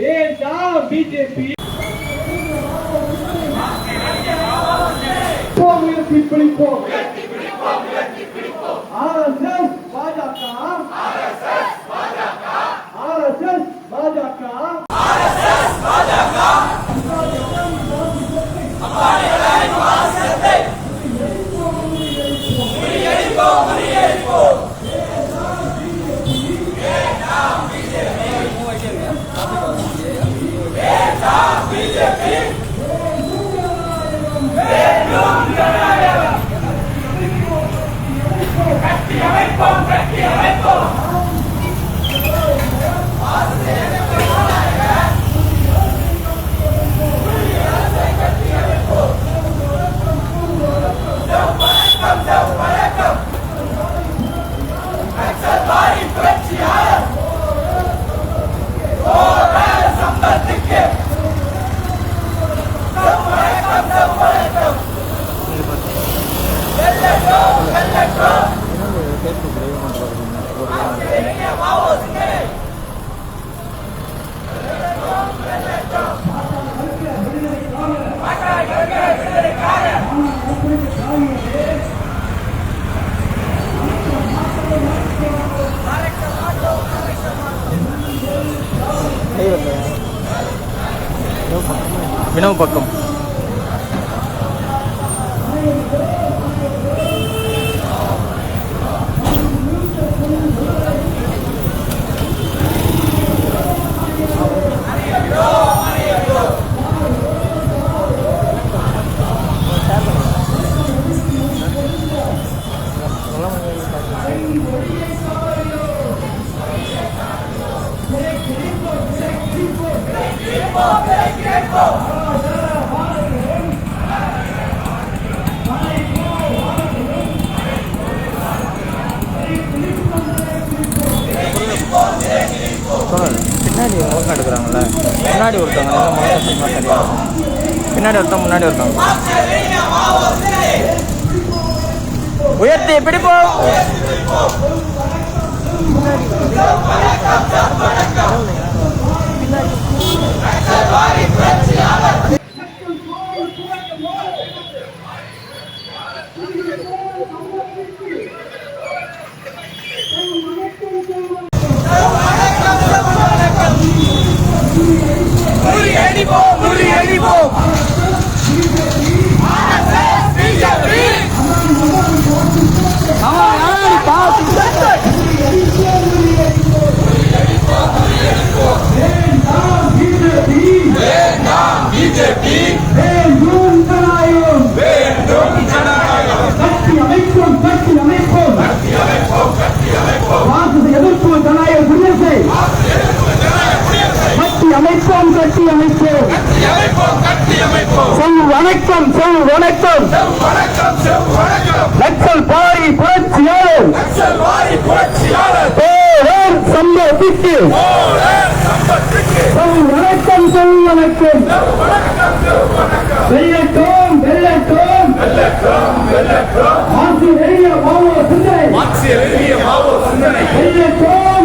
வேண்டாம் பிஜேபி பக்கம் முன்னாடி ஒரு செல் வணக்கம் செல் வணக்கம். நக்சல் பாரி புரட்சியாளர். பேரர் சம்பத்திற்கு செல் வணக்கம் செல் வணக்கம். வெள்ளட்டோம் வெள்ளட்டோம் ஆட்சி எழுதிய மாவோ சிந்தனை. ஆட்சி எழுதிய மாவோ சிந்தனை. வெள்ளட்டோம்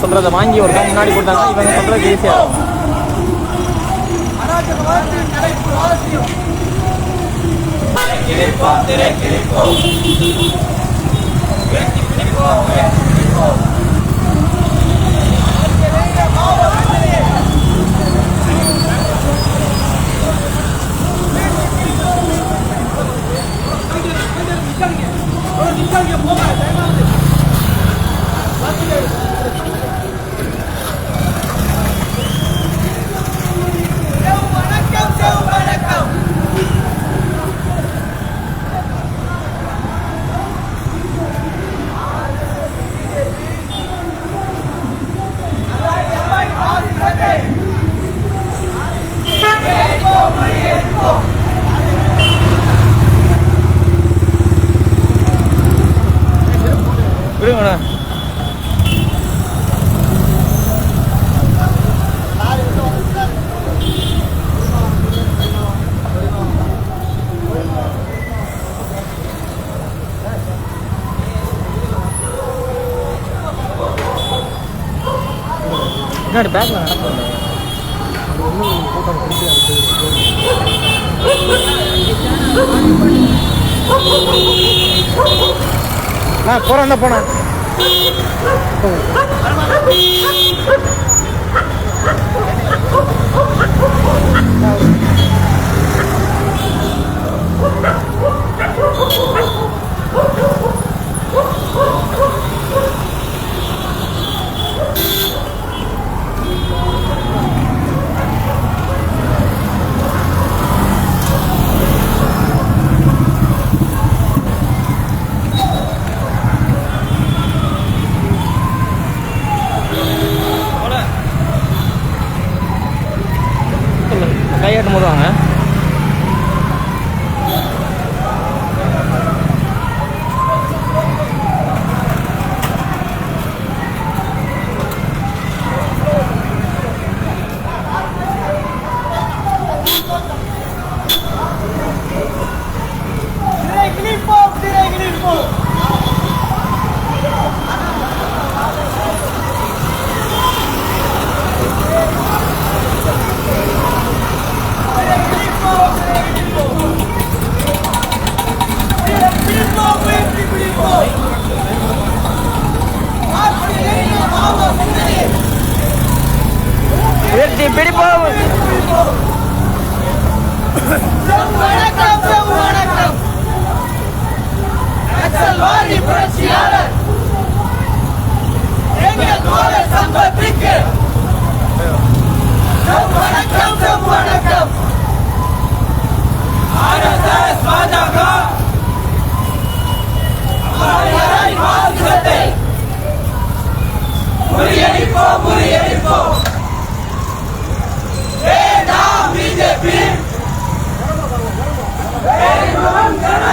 சொல்கிறத வாங்கி ஒரு தான் முன்னாடி கொடுத்தாங்கன்னா இவங்க சொல்கிறது ஈஸியாக இருக்கும். கிழிப்போம் போகிறா பின்னாடி பேக்கில் நடக்கிறது நான் போனேன் Oh. முறியடிப்போம் முறியடிப்போம் வேண்டாம் பிஜேபி செவ்வணக்கம்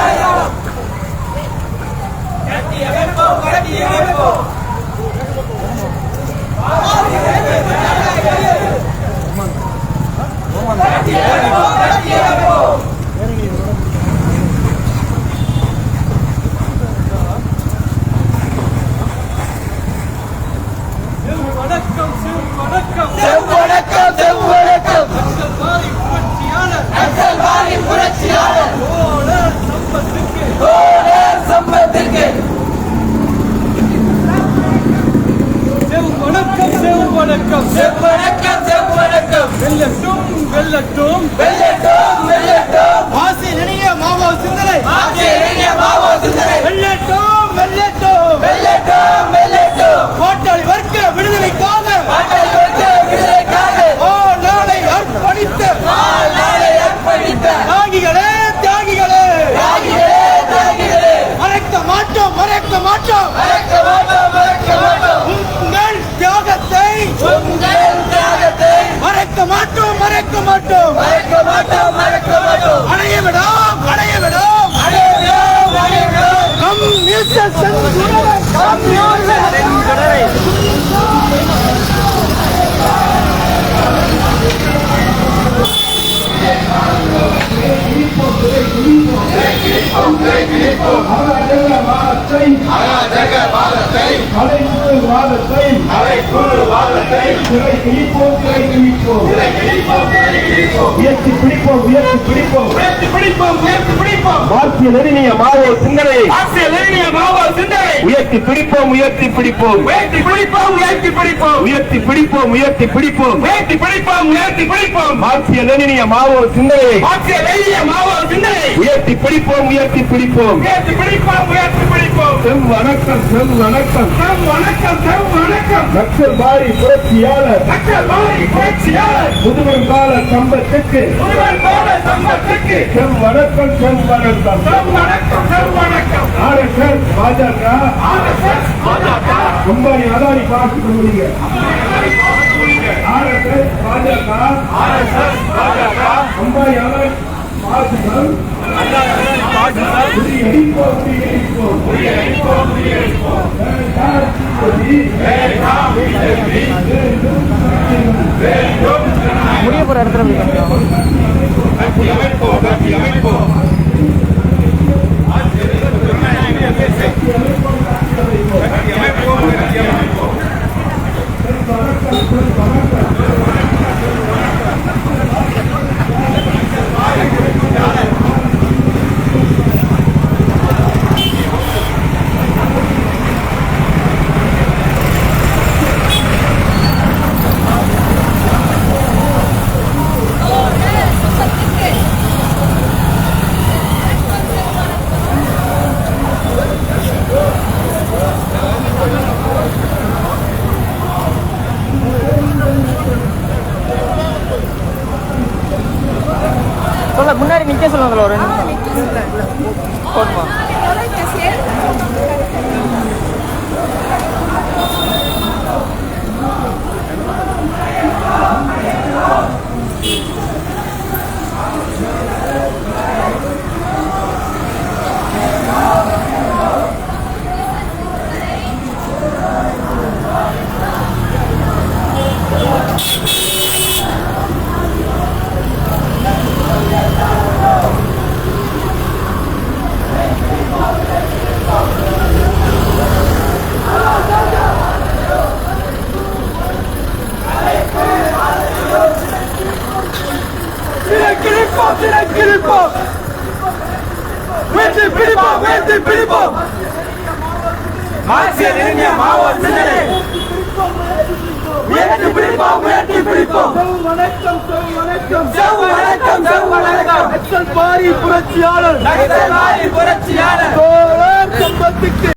Oh. உயர்த்தி பிடிப்போம் உயர்த்தி பிடிப்போம். உயர்த்தி பிடிப்போம் உயர்த்தி பிடிப்போம். மார்க்சிய நெருங்கிய மாவோ சிந்தனை. ஆசிய லெனிய மாவோ சிந்தனை. உயர்த்தி பிடிப்போம் உயர்த்தி பிடிப்போம். உயர்த்தி பிடிப்போம் உயர்த்தி பிடிப்போம். உயர்த்தி பிடிப்போம் உயர்த்தி பிடிப்போம். உயர்த்தி பிடிப்போம் உயர்த்தி பிடிப்போம். மார்க்சிய லெனினிய மாவோ சிந்தனை. ஆசிய லெனிய மாவோ சிந்தனை. உயர்த்தி பிடிப்போம் உயர்த்தி பிடிப்போம். உயர்த்தி பிடிப்போம் உயர்த்தி பிடிப்போம். செம் வணக்கம் செம் வணக்கம். செவ் வணக்கம் செவ் வணக்கம். நக்சல் பாரி புரட்சியாளர். மக்கள் வாரி புரட்சியாளர். முதுவர் கால சம்பத்துக்கு. செம் வணக்கம் செம் வணக்கம். ஆர்எஸ்எஸ் பாஜக. அம்பானி அதானி பார்த்துக்க முடியுங்க ஆர்எஸ்எஸ் பாஜக. அம்பானி அதானி பார்த்துக்கணும் முடிய போற இடத்துல போய் লরেন கிழிப்போம் சிறை கிழிப்போம் வெற்றி பிடிப்போம் வெற்றி பிடிப்போம் மார்க்சிய நெருங்கிய மாவோ சிந்தனை உயர்த்தி பிடிப்போம் உயர்த்தி பிடிப்போம் வணக்கம் வணக்கம் செவ் வணக்கம் செவ் வணக்கம் நக்சல் பாரி புரட்சியாளர் நக்சல்வாதி புரட்சியாளர் தோழர் சம்பத்துக்கு